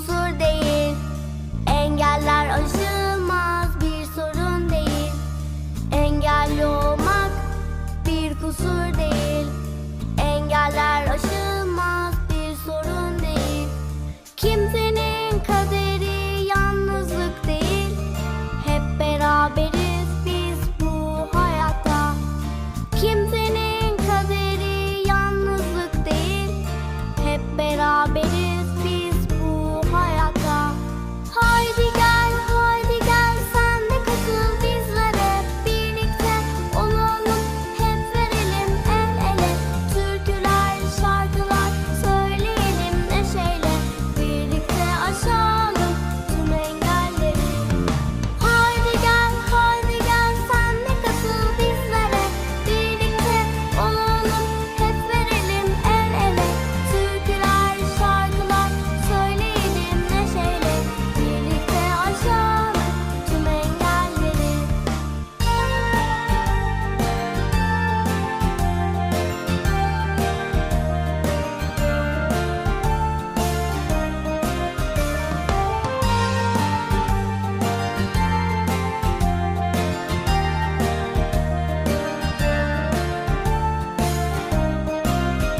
mahsur değil. Engeller aşılmaz bir sorun değil. Engelli olmak bir kusur değil. Engeller aşılmaz bir sorun değil. Kimsenin kaderi yalnızlık değil. Hep beraberiz biz bu hayatta Kimsenin kaderi yalnızlık değil. Hep beraberiz